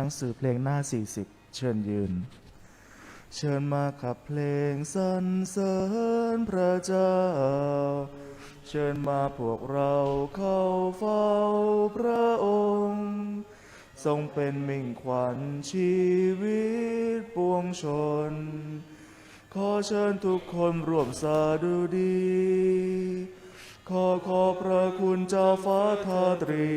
หนังสือเพลงหน้า 40 เชิญยืน เชิญมาขับเพลงสรรเสริญพระเจ้า เชิญมาพวกเราเข้าเฝ้าพระองค์ ทรงเป็นมิ่งขวัญชีวิตปวงชน ขอเชิญทุกคนร่วมสาดุดี ขอขอบพระคุณเจ้าฟ้าทาตรี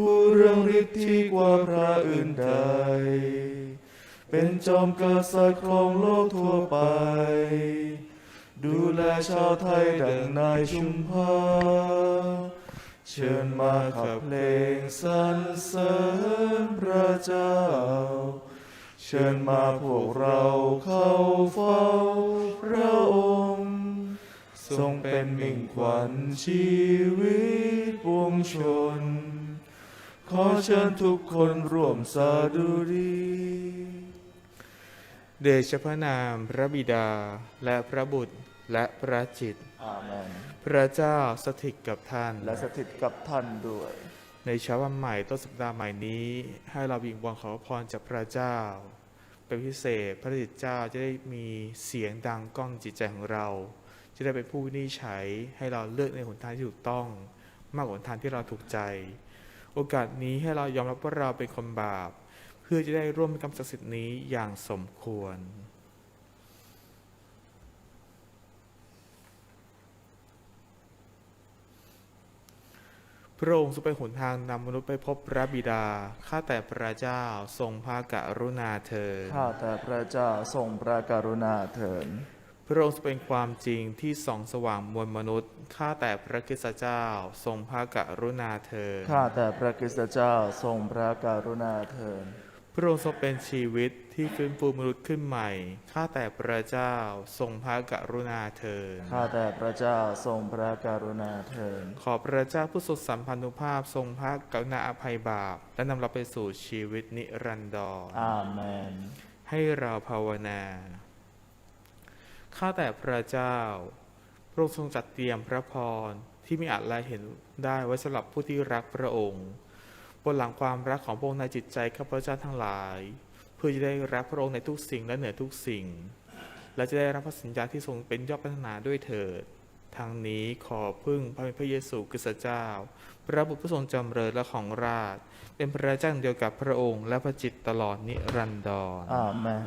ผู้เรื่องฤทธิ์ที่กว่าพระอื่นใด เป็นจอมกษัตริย์ครองโลกทั่วไป ดูแลชาวไทยดังนายชุมพาเชิญมาขับเพลงสรรเสริญพระเจ้า เชิญมาพวกเราเข้าเฝ้าพระองค์ ทรงเป็นมิ่งขวัญชีวิตปวงชน ขอเชิญทุกคนร่วมสาดุดี เดชพระนามพระบิดาและพระบุตรและพระจิต อาเมน พระเจ้าสถิตกับท่าน และสถิตกับท่านด้วย ในเช้าวันใหม่ต้นสัปดาห์ใหม่นี้ ให้เราวิงวอนขอพรจากพระเจ้า เป็นพิเศษพระจิตเจ้าจะได้มีเสียงดังก้องจิตใจของเรา จะได้เป็นผู้วินิจฉัยให้เราเลือกในหนทางที่ถูกต้อง มากกว่าหนทางที่เราถูกใจ โอกาสนี้ให้เรายอมรับว่าเราเป็นคนบาป เพื่อจะได้ร่วมกรรมศักดิ์สิทธิ์นี้อย่างสมควร พระองค์ทรงเป็นหนทางนำมนุษย์ไปพบพระบิดา ข้าแต่พระเจ้าทรงพระกรุณาเถิดข้าแต่พระเจ้าทรงพระกรุณาเถิด พระองค์ทรงเป็นความจริงที่ส่องสว่างมวลมนุษย์ ข้าแต่พระคริสตเจ้าทรงพระกรุณาเถิดข้าแต่พระคริสตเจ้าทรงพระกรุณาเถิดพระองค์ทรงเป็นชีวิตที่ฟื้นฟูมนุษย์ขึ้นใหม่ ข้าแต่พระเจ้าทรงพระกรุณาเถิดข้าแต่พระเจ้าทรงพระกรุณาเถิดขอพระเจ้าผู้ทรงสัมพันธุภาพทรงพระกรุณาอภัยบาป และนำเราไปสู่ชีวิตนิรันดรอาเมน ให้เราภาวนา ข้าแต่พระเจ้า พระองค์ทรงจัดเตรียมพระพรที่ไม่อาจละเห็นได้ไว้สำหรับผู้ที่รักพระองค์ บนหลังความรักของพระองค์ในจิตใจข้าพเจ้าทั้งหลาย เพื่อจะได้รักพระองค์ในทุกสิ่งและเหนือทุกสิ่ง และจะได้รับพระสัญญาที่ทรงเป็นยอดพัฒนาด้วยเถิดทางนี้ขอพึ่งพระพระเยซูคริสต์เจ้า พระบุตรผู้ทรงจำเริญและของราช เป็นพระเจ้าเดียวกับพระองค์และพระจิตตลอดนิรันดรอาเมน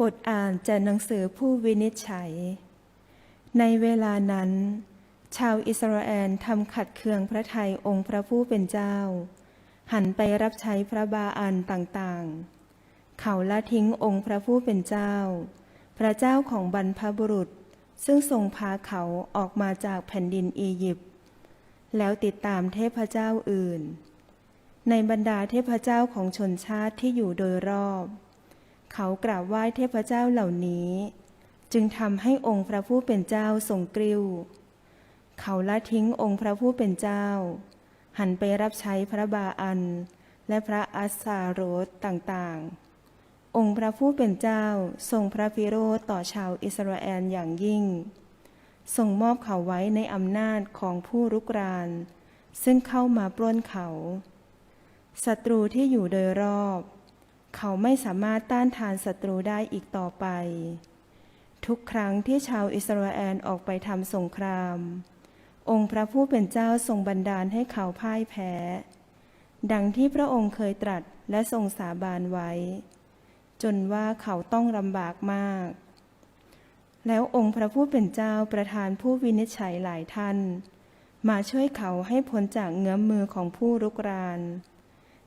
บทอ่านจากหนังสือผู้วินิจฉัย ในเวลานั้น ชาวอิสราเอลทำขัดเคืองพระทัยองค์พระผู้เป็นเจ้า หันไปรับใช้พระบาอันต่างๆ เขาละทิ้งองค์พระผู้เป็นเจ้า พระเจ้าของบรรพบุรุษ ซึ่งทรงพาเขาออกมาจากแผ่นดินอียิปต์แล้วติดตามเทพเจ้าอื่น ในบรรดาเทพเจ้าของชนชาติที่อยู่โดยรอบ เขากราบไหว้เทพเจ้าเหล่านี้ จึงทำให้องค์พระผู้เป็นเจ้าทรงกริ้ว เขาละทิ้งองค์พระผู้เป็นเจ้า หันไปรับใช้พระบาอัน และพระอัสสาโรตต่างๆ องค์พระผู้เป็นเจ้าทรงพระพิโรธต่อชาวอิสราเอลอย่างยิ่งทรงมอบเขาไว้ในอำนาจของผู้รุกราน ซึ่งเข้ามาปล้นเขา ศัตรูที่อยู่โดยรอบ เขาไม่สามารถต้านทานศัตรูได้อีกต่อไป ทุกครั้งที่ชาวอิสราเอลออกไปทำสงคราม องค์พระผู้เป็นเจ้าทรงบันดาลให้เขาพ่ายแพ้ ดังที่พระองค์เคยตรัสและทรงสาบานไว้ จนว่าเขาต้องลำบากมาก แล้วองค์พระผู้เป็นเจ้าประทานผู้วินิจฉัยหลายท่าน มาช่วยเขาให้พ้นจากเงื้อมมือของผู้รุกราน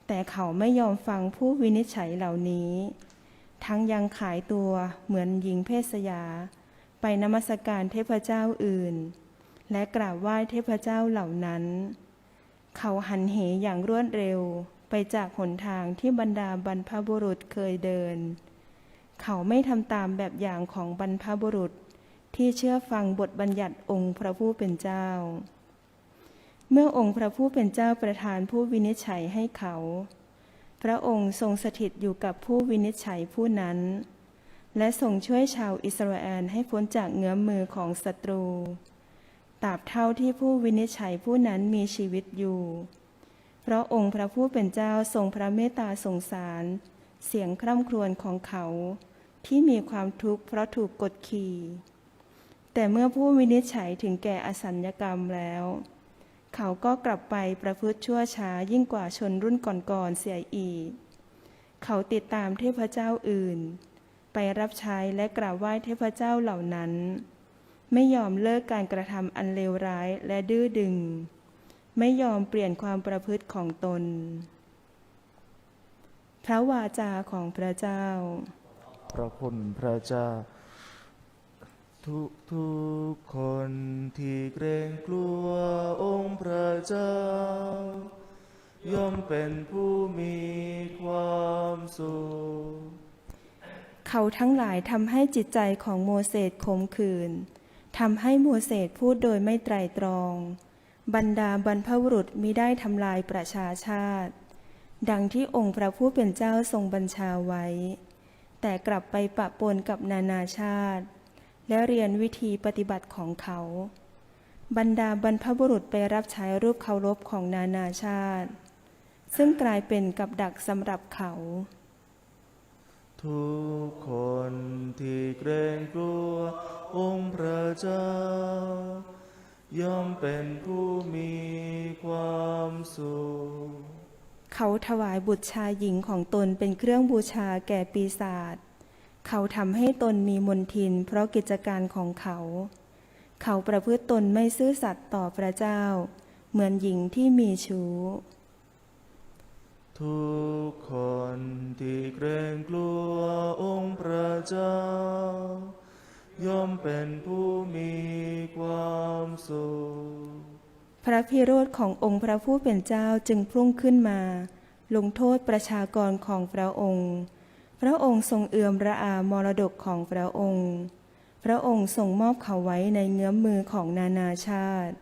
แต่เขาไม่ยอมฟังผู้วินิจฉัยเหล่านี้ ทั้งยังขายตัวเหมือนหญิงเพศยา ไปนมัสการเทพเจ้าอื่น และกราบไหว้เทพเจ้าเหล่านั้น เขาหันเหอย่างรวดเร็วไปจากหนทางที่บรรดาบรรพบุรุษเคยเดิน เขาไม่ทำตามแบบอย่างของบรรพบุรุษที่เชื่อฟังบทบัญญัติองค์พระผู้เป็นเจ้า เมื่อองค์พระผู้เป็นเจ้าประทานผู้วินิจฉัยให้เขา พระองค์ทรงสถิตอยู่กับผู้วินิจฉัยผู้นั้น และทรงช่วยชาวอิสราเอลให้พ้นจากเงื้อมมือของศัตรูตราบเท่าที่ผู้วินิจฉัยผู้นั้นมีชีวิตอยู่ เพราะองค์พระผู้เป็นเจ้าทรงพระเมตตาสงสาร เสียงคร่ำครวญของเขา ที่มีความทุกข์เพราะถูกกดขี่ แต่เมื่อผู้วินิจฉัยถึงแก่อสัญญกรรมแล้ว เขาก็กลับไปประพฤติชั่วช้ายิ่งกว่าชนรุ่นก่อนๆเสียอีก เขาติดตามเทพเจ้าอื่น ไปรับใช้และกราบไหว้เทพเจ้าเหล่านั้น ไม่ยอมเลิกการกระทำอันเลวร้ายและดื้อดึง ไม่ยอมเปลี่ยนความประพฤติของตน พระวาจาของพระเจ้า พระคุณพระเจ้า ทุกทุกคนที่เกรงกลัวองค์พระเจ้า ย่อมเป็นผู้มีความสุข เขาทั้งหลายทำให้จิตใจของโมเสสขมขื่นทำให้โมเสสพูดโดยไม่ไตรตรอง บรรดาบรรพบุรุษมิได้ทำลายประชาชาติ ดังที่องค์พระผู้เป็นเจ้าทรงบัญชาไว้ แต่กลับไปปะปนกับนานาชาติ และเรียนวิธีปฏิบัติของเขา บรรดาบรรพบุรุษไปรับใช้รูปเคารพของนานาชาติ ซึ่งกลายเป็นกับดักสำหรับเขา ทุกคนที่เกรงกลัวองค์พระเจ้า ย่อมเป็นผู้มีความสุข เขาถวายบุตรชายหญิงของตนเป็นเครื่องบูชาแก่ปีศาจ เขาทำให้ตนมีมนทิน เพราะกิจการของเขา เขาประพฤติตนไม่ซื่อสัตย์ต่อพระเจ้า เหมือนหญิงที่มีชู้ ทุกคนที่เกรงกลัวองค์พระเจ้า ย่อมเป็นผู้มีความสุข พระพิโรธขององค์พระผู้เป็นเจ้าจึงพุ่งขึ้นมา ลงโทษประชากรของพระองค์ พระองค์ทรงเอื่อมระอามรดกของพระองค์ พระองค์ทรงมอบเขาไว้ในเงื้อมมือของนานาชาติ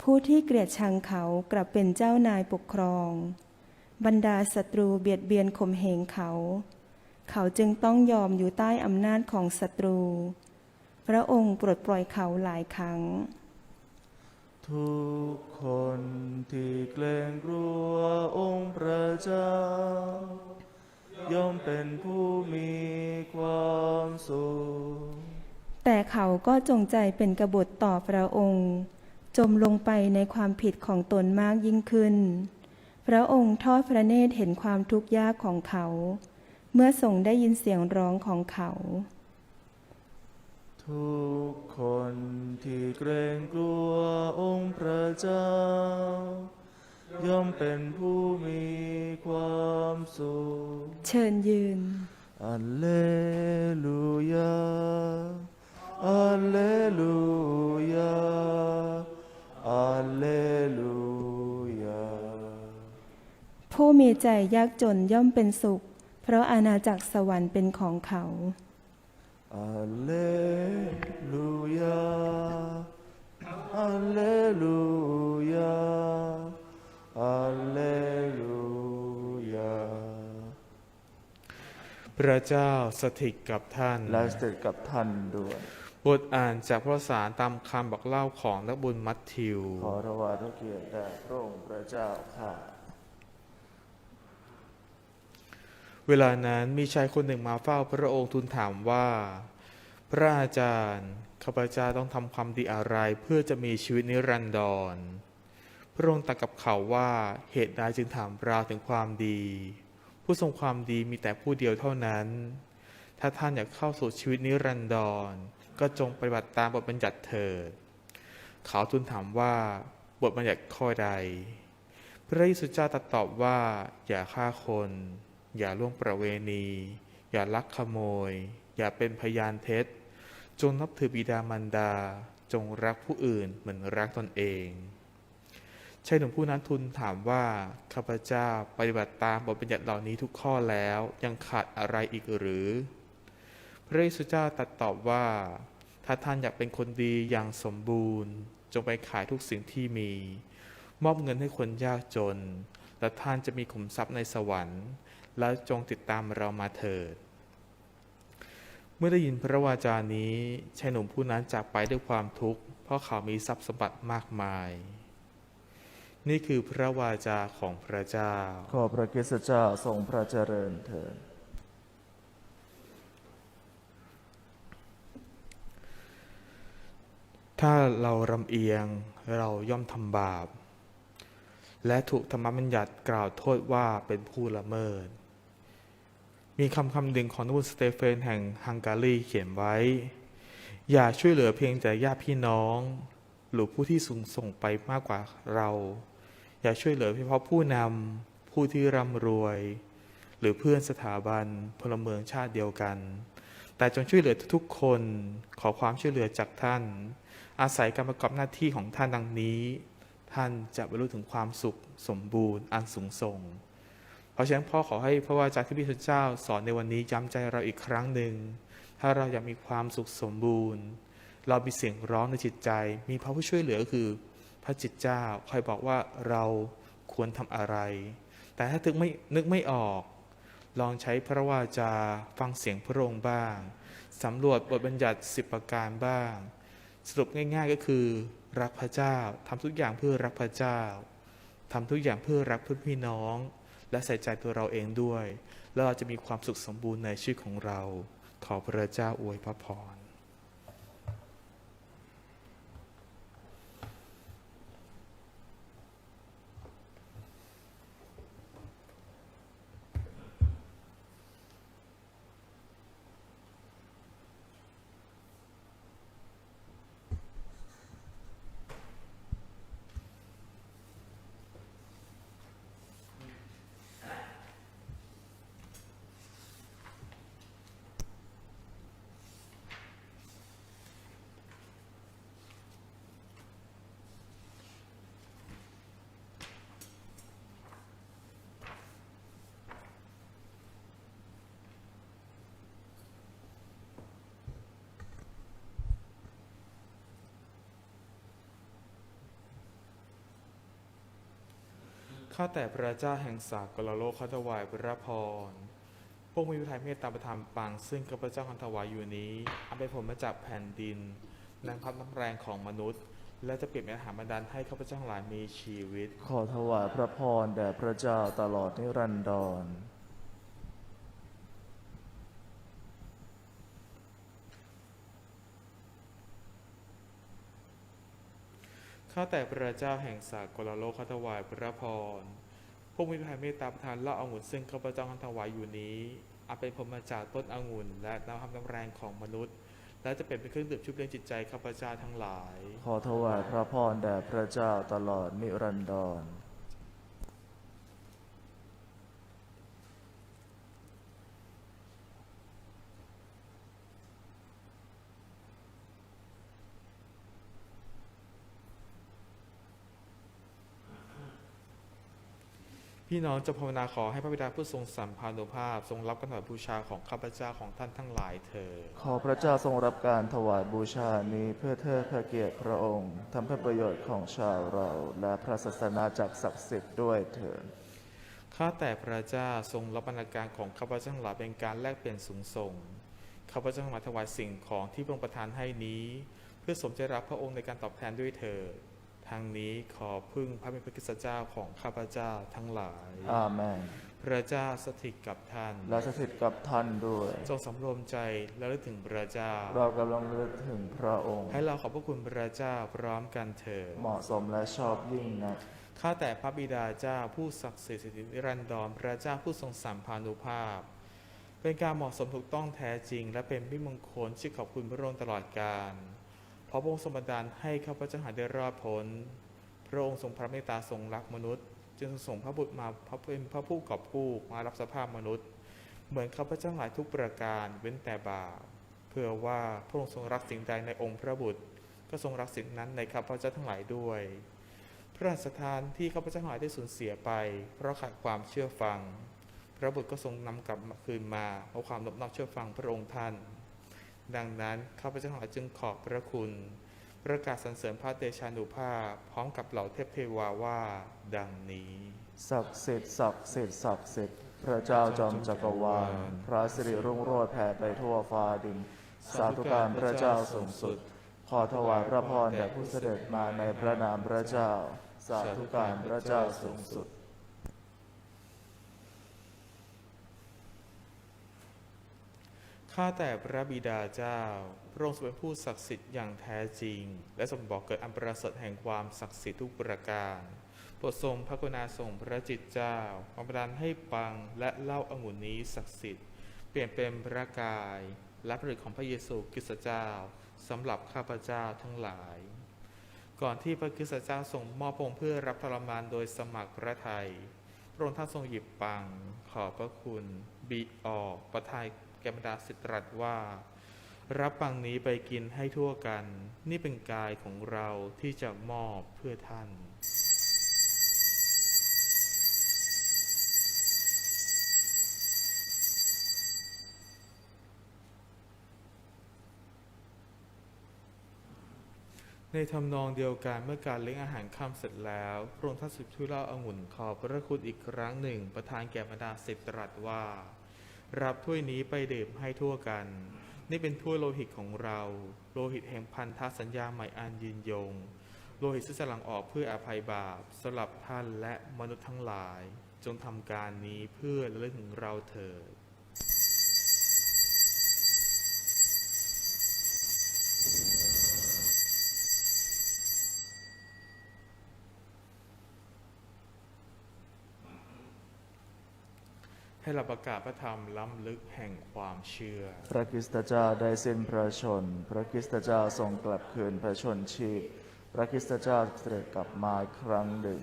ผู้ที่เกลียดชังเขากลับเป็นเจ้านายปกครอง บรรดาศัตรูเบียดเบียนข่มเหงเขา เขาจึงต้องยอมอยู่ใต้อำนาจของศัตรู พระองค์ปลดปล่อยเขาหลายครั้ง ทุกคนที่เกรงกลัวองค์พระเจ้า ย่อมเป็นผู้มีความสุข แต่เขาก็จงใจเป็นกบฏต่อพระองค์ จมลงไปในความผิดของตนมากยิ่งขึ้น พระองค์ทอดพระเนตรเห็นความทุกข์ยากของเขา เมื่อทรงได้ยินเสียงร้องของเขา ทุกคนที่เกรงกลัวองค์พระเจ้า ย่อมเป็นผู้มีความสุข เชิญยืน อัลเลลูยา อัลเลลูยา อัลเลลูยา ผู้มีใจยากจนย่อมเป็นสุข เพราะอาณาจักรสวรรค์เป็นของเขา อัลเลลูยา อัลเลลูยา พระเจ้าสถิตกับท่าน และสถิตกับท่านด้วย บทอ่านจากพระสารตามคำบอกเล่าของนักบุญมัทธิว ขอถวายพระเกียรติแด่พระองค์พระเจ้าข้าเวลานั้นมีชายคนหนึ่งมาเฝ้าพระองค์ทูลถามว่า พระอาจารย์ข้าพเจ้าต้องทำความดีอะไรเพื่อจะมีชีวิตนิรันดร พระองค์ตรัสกับเขาว่าเหตุใดจึงถามเราถึงความดี ผู้ทรงความดีมีแต่ผู้เดียวเท่านั้น ถ้าท่านอยากเข้าสู่ชีวิตนิรันดร ก็จงปฏิบัติตามบทบัญญัติเถิด เขาทูลถามว่า บทบัญญัติข้อใด พระเยซูเจ้าตรัสตอบว่า อย่าฆ่าคน อย่าล่วงประเวณี อย่าลักขโมย อย่าเป็นพยานเท็จ จงนับถือบิดามารดา จงรักผู้อื่นเหมือนรักตนเอง ชายหนุ่มผู้นั้นทูลถามว่าข้าพเจ้าปฏิบัติตามบทบัญญัติเหล่านี้ทุกข้อแล้วยังขาดอะไรอีกหรือ พระเยซูเจ้าตรัสตอบว่า ถ้าท่านอยากเป็นคนดีอย่างสมบูรณ์ จงไปขายทุกสิ่งที่มี มอบเงินให้คนยากจน และท่านจะมีขุมทรัพย์ในสวรรค์ และจงติดตามเรามาเถิด เมื่อได้ยินพระวาจานี้ชายหนุ่มผู้นั้นจากไปด้วยความทุกข์เพราะเขามีทรัพย์สมบัติมากมาย นี่คือพระวาจาของพระเจ้า ขอพระคริสตเจ้าทรงพระเจริญเถิดถ้าเรารำเอียงเราย่อมทำบาป และถูกธรรมบัญญัติกล่าวโทษว่าเป็นผู้ละเมิด มีคำคำหนึ่งของนบุตสเตเฟนแห่งฮังการีเขียนไว้ อย่าช่วยเหลือเพียงแต่ญาติพี่น้อง หรือผู้ที่สูงส่งไปมากกว่าเรา อย่าช่วยเหลือเฉพาะผู้นำผู้ที่ร่ำรวย หรือเพื่อนสถาบันพลเมืองชาติเดียวกัน แต่จงช่วยเหลือทุกๆคนขอความช่วยเหลือจากท่าน อาศัยการประกอบหน้าที่ของท่านดังนี้ ท่านจะบรรลุถึงความสุขสมบูรณ์อันสูงส่งเพราะฉะนั้นพ่อขอให้พระวาจาที่พระเจ้าสอนในวันนี้ย้ำใจเราอีกครั้งหนึ่ง ถ้าเราอยากมีความสุขสมบูรณ์ เรามีเสียงร้องในจิตใจ มีพระผู้ช่วยเหลือคือ พระจิตเจ้าคอยบอกว่าเราควรทำอะไร แต่ถ้าถึงไม่นึกไม่ออก ลองใช้พระวาจาฟังเสียงพระองค์บ้างสำรวจบทบัญญัติสิบประการบ้าง สรุปง่ายๆก็คือ รักพระเจ้าทำทุกอย่างเพื่อรักพระเจ้าทำทุกอย่างเพื่อรักเพื่อนพี่น้อง และใส่ใจตัวเราเองด้วย แล้วเราจะมีความสุขสมบูรณ์ในชีวิตของเรา ขอพระเจ้าอวยพระพร ข้าแต่พระเจ้าแห่งสากลโลกข้าถวายพระพร พวกมีพระทัยเมตตาประทานปัง ซึ่งข้าพเจ้าคันถวายอยู่นี้ อันเป็นผลมาจากแผ่นดินนางพับน้ำแรงของมนุษย์ และจะเปลี่ยนเป็นอาหารบันดาลให้ข้าพเจ้าหลายมีชีวิต ขอถวายพระพรแด่พระเจ้าตลอดนิรันดร ข้าแต่พระเจ้าแห่งสากลโลกข้าถวายพระพรพวกมีพระทัยเมตตาประทานเล่าองุ่นซึ่งข้าพเจ้าคันถวายอยู่นี้อันเป็นผลมาจากต้นองุ่น และน้ำพับน้ำแรงของมนุษย์ และจะเป็นเป็นเครื่องดื่มชุบเลี้ยงจิตใจข้าพเจ้าทั้งหลาย ขอถวายพระพรแด่พระเจ้าตลอดนิรันดร พี่น้องจะภาวนาขอให้พระบิดาผู้ทรงสัมพันธุภาพ ทรงรับการถวายบูชาของข้าพเจ้าของท่านทั้งหลายเถิดขอพระเจ้าทรงรับการถวายบูชานี้เพื่อเทิดพระเกียรติพระองค์ทำเพื่อประโยชน์ของชาวเราและพระศาสนาจักรศักดิ์สิทธิ์ด้วยเถิดข้าแต่พระเจ้าทรงรับบรรณาการของข้าพเจ้าทั้งหลายเป็นการแลกเปลี่ยนสูงส่งข้าพเจ้าทั้งหลายถวายสิ่งของที่พระองค์ประทานให้นี้ เพื่อสมใจรับพระองค์ในการตอบแทนด้วยเถิด ทางนี้ขอพึ่งพระมิพระคริสตเจ้าของข้าพเจ้าทั้งหลาย อาเมน พระเจ้าสถิตกับท่าน และสถิตกับท่านด้วย จงสำรวมใจและลึกถึงพระเจ้า เรากำลังระลึกถึงพระองค์ ให้เราขอบพระคุณพระเจ้าพร้อมกันเถิดเหมาะสมและชอบยิ่งนัก ข้าแต่พระบิดาเจ้าผู้ศักดิ์สิทธิ์สิทธินิรันดรพระเจ้าผู้ทรงสัมพันธุภาพ เป็นการเหมาะสมถูกต้องแท้จริง และเป็นพิมงคลที่ขอบคุณพระองค์ตลอดกาลเพ ราะพระองค์ทรงบันดาลให้ข้าพเจ้าหาได้รอดพ้น พระองค์ทรงพระเมตตาทรงรักมนุษย์ จึงทรงส่งพระบุตรมาพระเป็นพระผู้กอบกู้มารับสภาพมนุษย์ เหมือนข้าพเจ้าหลายทุกประการเว้นแต่บาปเพื่อว่าพระองค์ทรงรักสิ่งใดในองค์พระบุตร ก็ทรงรักสิ่งนั้นในข้าพเจ้าทั้งหลายด้วย พระราชทานที่ข้าพเจ้าหลายได้สูญเสียไป เพราะขาดความเชื่อฟัง พระบุตรก็ทรงนำกลับมาคืนมาเพราะความนอบน้อมเชื่อฟังพระองค์ท่าน ดังนั้นข้าพเจ้าทั้งหลายจึงขอบพระคุณ ประกาศสรรเสริญพระเดชานุภาพ พร้อมกับเหล่าเทพเทวาว่า ดังนี้ ศักดิ์สิทธิ์ศักดิ์สิทธิ์ศักดิ์สิทธิ์พระเจ้าจอมจักรวาลพระสิริรุ่งโรจน์แผ่ไปทั่วฟ้าดิน สาธุการพระเจ้าสูงสุด ขอถวายพระพรแด่ผู้เสด็จมาในพระนามพระเจ้า สาธุการพระเจ้าสูงสุด ข้าแต่พระบิดาเจ้า พระองค์ทรงเป็นผู้ศักดิ์สิทธิ์อย่างแท้จริง และทรงบอกเกิดอันประเสริฐแห่งความศักดิ์สิทธิ์ทุกประการโปรดทรงพระกรุณาส่งพระจิตเจ้ามาประทานให้ปังและเล่าองุ่นนี้ศักดิ์สิทธิ์ เปลี่ยนเป็นพระกาย และผลิตของพระเยซูคริสต์เจ้าสำหรับข้าพเจ้าทั้งหลาย ก่อนที่พระคริสต์เจ้าทรงมอบพงเพื่อรับทรมานโดยสมัครพระทัยพระองค์ท่านทรงหยิบปัง ขอบพระคุณบีออกประทาย แก่บรรดาสิทธิ์ตรัสว่า รับปังนี้ไปกินให้ทั่วกัน นี่เป็นกายของเราที่จะมอบเพื่อท่านในทำนองเดียวกันเมื่อการเลี้ยงอาหารค่ำเสร็จแล้วพระองค์ท่านสุดทุเลาองุ่นขอบพระคุณอีกครั้งหนึ่ง ประทานแก่บรรดาสิทธิ์ตรัสว่า รับถ้วยนี้ไปดื่มให้ทั่วกัน นี่เป็นถ้วยโลหิตของเรา โลหิตแห่งพันธสัญญาใหม่อันยืนยง โลหิตซึ่งจะหลั่งออกเพื่ออภัยบาปสำหรับท่านและมนุษย์ทั้งหลาย จงทำการนี้เพื่อระลึกถึงเราเถิด ให้เราประกาศพระธรรมล้ำลึกแห่งความเชื่อ พระคริสตเจ้าได้สิ้นพระชน พระคริสตเจ้าทรงกลับคืนพระชนชีพ พระคริสตเจ้าเสด็จกลับมาอีกครั้งหนึ่ง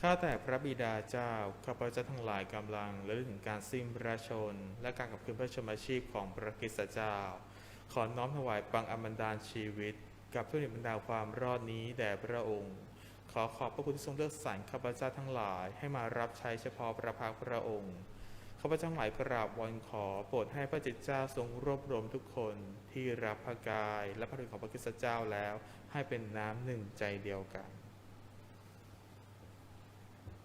ข้าแต่พระบิดาเจ้า ข้าพเจ้าทั้งหลายกำลังระลึกถึงการสิ้นพระชน และการกลับคืนพระชนมาชีพของพระคริสตเจ้า ขอน้อมถวายปังอมันดาลชีวิต กับทุนบรรดาความรอดนี้แด่พระองค์ ขอขอบพระคุณที่ทรงเลือกสรรข้าพเจ้าทั้งหลาย ให้มารับใช้เฉพาะพระพักตร์พระองค์ ข้าพเจ้าหลายกราบวอนขอโปรดให้พระจิตเจ้าทรงรวบรวมทุกคนที่รับพระกาย และพระฤทธิ์ของพระคริสตเจ้าแล้ว ให้เป็นน้ำหนึ่งใจเดียวกัน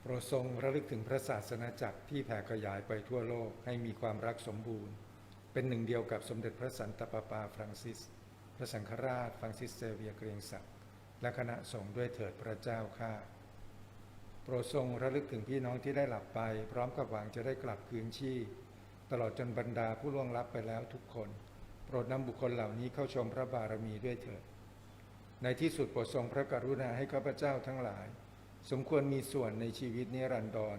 โปรดทรงระลึกถึงพระศาสนาจักรที่แผ่ขยายไปทั่วโลกให้มีความรักสมบูรณ์ เป็นหนึ่งเดียวกับสมเด็จพระสันตะปาปาฟรังซิส พระสังฆราชฟรังซิสเซเวียเกรียงศักดิ์และคณะสงฆ์ด้วยเถิดพระเจ้าข้า รดทรงระลึกถึงพี่น้องที่ได้หลับไป พร้อมกับหวังจะได้กลับคืนชีพตลอดจนบรรดาผู้ล่วงลับไปแล้วทุกคน โปรดนำบุคคลเหล่านี้เข้าชมพระบารมีด้วยเถิด ในที่สุดโปรดทรงพระกรุณาให้ข้าพเจ้าทั้งหลาย สมควรมีส่วนในชีวิตนิรันดร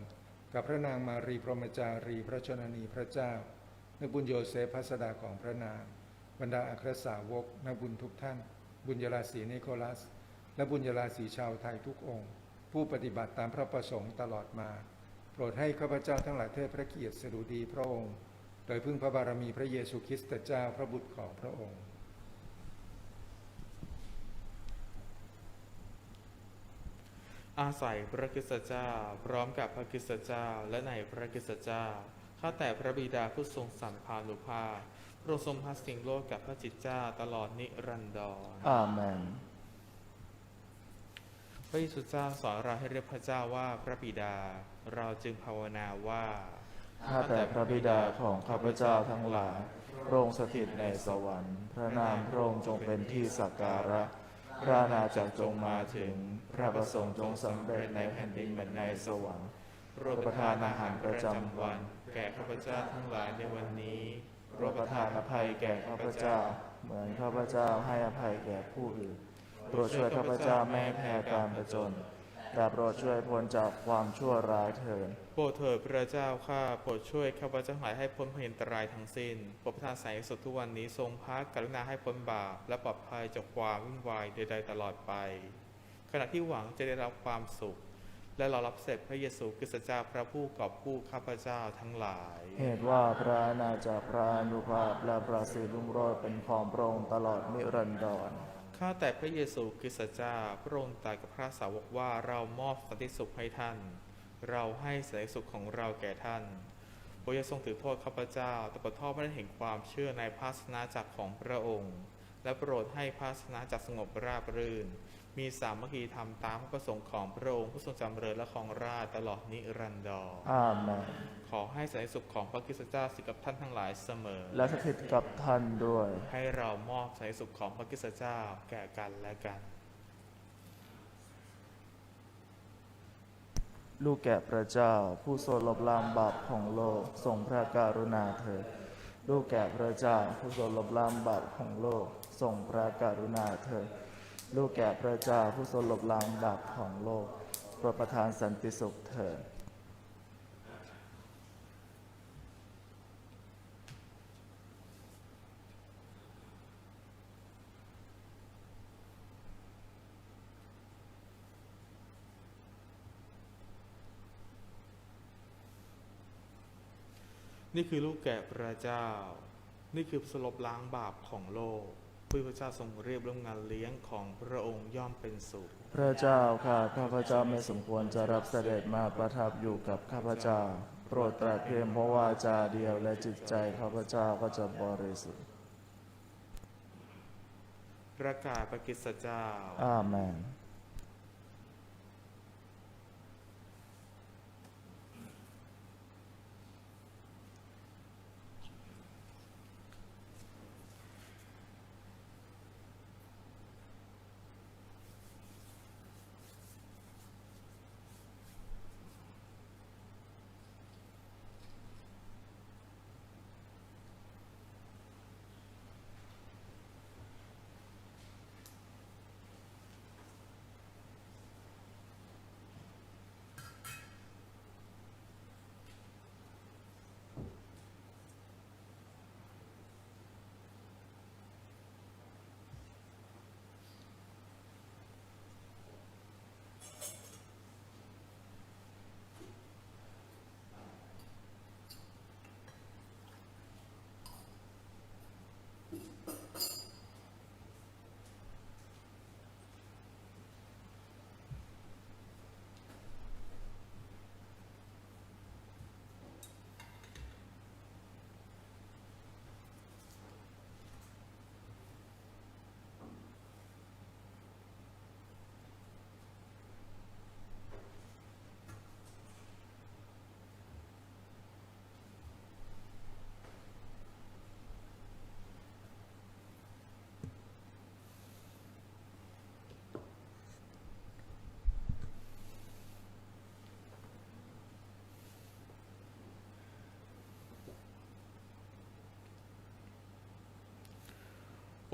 กับพระนางมารีพรหมจารีพระชนนีพระเจ้านักบุญโยเซฟพัสดาของพระนาง บรรดาอัครสาวกนักบุญทุกท่าน บุญยราศีนิโคลัส และบุญยราศีชาวไทยทุกองค์ ผู้ปฏิบัติตามพระประสงค์ตลอดมา โปรดให้ข้าพเจ้าทั้งหลายเทิดพระเกียรติสดุดีพระองค์ โดยพึ่งพระบารมีพระเยซูคริสต์เจ้าพระบุตรของพระองค์อาศัยพระคริสตเจ้า พร้อมกับพระคริสตเจ้าและในพระคริสตเจ้าข้าแต่พระบิดาผู้ทรงสันพานุภาพโปรดทรงพัสสิ่งโลกกับพระจิตเจ้าตลอดนิรันดรอาเมน พระเยซูเจ้าสอนเราให้เรียกพระเจ้าว่าพระบิดา เราจึงภาวนาว่าข้าแต่พระบิดาของข้าพเจ้าทั้งหลายพระองค์สถิตในสวรรค์ พระนามพระองค์จงเป็นที่สักการะ พระอาณาจักรจงมาถึง พระประสงค์จงสำเร็จในแผ่นดินเหมือนในสวรรค์โปรดประทานอาหารประจำวัน แก่ข้าพเจ้าทั้งหลายในวันนี้โปรดประทานอภัยแก่ข้าพเจ้า เหมือนข้าพเจ้าให้อภัยแก่ผู้อื่น โปรดช่วยข้าพเจ้าไม่ให้แพ้การประจน แต่โปรดช่วยพ้นจากความชั่วร้ายเถิดโปรดเถิดพระเจ้าข้าโปรดช่วยข้าพเจ้าทั้งหลายให้พ้นพยันตรายทั้งสิ้นโปรดประทานแสงสุดทุกวันนี้ทรงพักกรุณาให้พ้นบาปและปลอดภัยจากความวุ่นวายใดๆตลอดไป ขณะที่หวังจะได้รับความสุข และรอรับเสด็จพระเยซูคริสต์เจ้าพระผู้กอบกู้ข้าพเจ้าทั้งหลาย เหตุว่าพระอาณาจักรพระอนุภาพและประสิทธิ์รุ่งโรจน์เป็นของพระองค์ตลอดนิรันดร ข้าแต่พระเยซูคริสต์เจ้าพระองค์ตรัสกับพระสาวกว่าเรามอบสันติสุขให้ท่าน เราให้สันติสุขของเราแก่ท่านโปรดอย่าทรงถือโทษข้าพเจ้า แต่ปรดทอดพระเนตรแห่งความเชื่อในพระศาสนาจักรของพระองค์ และโปรดให้พระสนาจักรสงบราบรื่น มีสามัคคีธรรมตามพระประสงค์ของพระองค์ผู้ทรงจำเริญและของราชตลอดนิรันดรอาเมน ขอให้สันติสุขของพระคริสตเจ้าสิทธิกับท่านทั้งหลายเสมอ และสถิตกับท่านด้วย ให้เรามอบสันติสุขของพระคริสตเจ้าแก่กันและกัน ลูกแก่พระเจ้า ผู้ทรงลบล้างบาปของโลกทรงพระกรุณาเถิดลูกแก่พระเจ้า ผู้ทรงลบล้างบาปของโลกทรงพระกรุณาเถิดลูกแก่พระเจ้าผู้ทรงลบล้างบาปของโลกโปรดประทานสันติสุขเถิด นี่คือลูกแก่พระเจ้า นี่คือสลบล้างบาปของโลกผู้พระเจ้าทรงเรียบเรื่องงานเลี้ยงของพระองค์ย่อมเป็นสุข พระเจ้าข้าข้าพเจ้าไม่สมควรจะรับเสด็จมาประทับอยู่กับข้าพเจ้า โปรดตรัสเพียงเพราะว่าจาเดียวและจิตใจข้าพเจ้าก็จะบริสุทธิ์ประกาศประกิสเจ้าอาเมน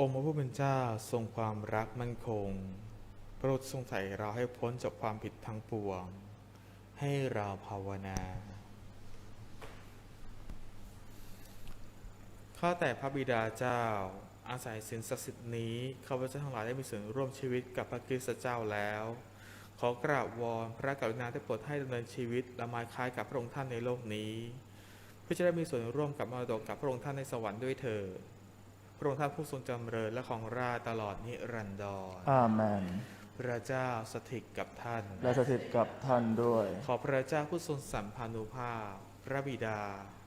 องค์พระผู้เป็นเจ้าทรงความรักมั่นคง โปรดทรงใส่เราให้พ้นจากความผิดทั้งปวง ให้เราภาวนาข้าแต่พระบิดาเจ้า อาศัยสินศักดิ์สิทธิ์นี้ข้าพเจ้าทั้งหลายได้มีส่วนร่วมชีวิตกับพระคริสต์เจ้าแล้ว ขอกราบวอนพระกรุณาได้โปรดให้ดำเนินชีวิตละไมคล้ายกับพระองค์ท่านในโลกนี้ เพื่อจะได้มีส่วนร่วมกับมรดกกับพระองค์ท่านในสวรรค์ด้วยเถิด พระองค์ท่านผู้ทรงจำเริญและของราชย์ตลอดนิรันดรอาเมน พระเจ้าสถิตกับท่าน และสถิตกับท่านด้วย ขอพระเจ้าผู้ทรงสัมพันธุภาพ พระบิดา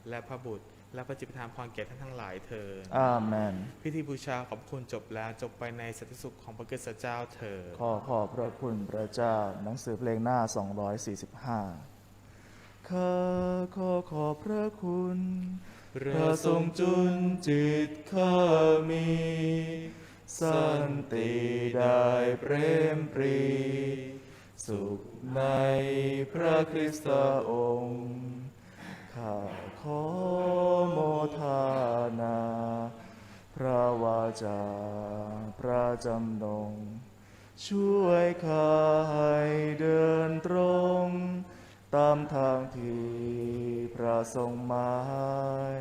และพระบุตร และพระจิตประทานพรแก่ท่านทั้งหลายเถิดอาเมน พิธีบูชาขอบคุณจบแล้วจบไปในสันติสุขของพระกษัตริย์เจ้าเถิดขอขอบพระคุณพระเจ้า หนังสือเพลงหน้า 245ข้าขอขอบพระคุณ พระทรงจุนจิตข้ามี สันติได้เปรมปรี สุขในพระคริสตองค์ ข้าขอโมทานา พระวาจา พระจำนง ช่วยข้าให้เดินตรง ตามทางที่พระทรงหมาย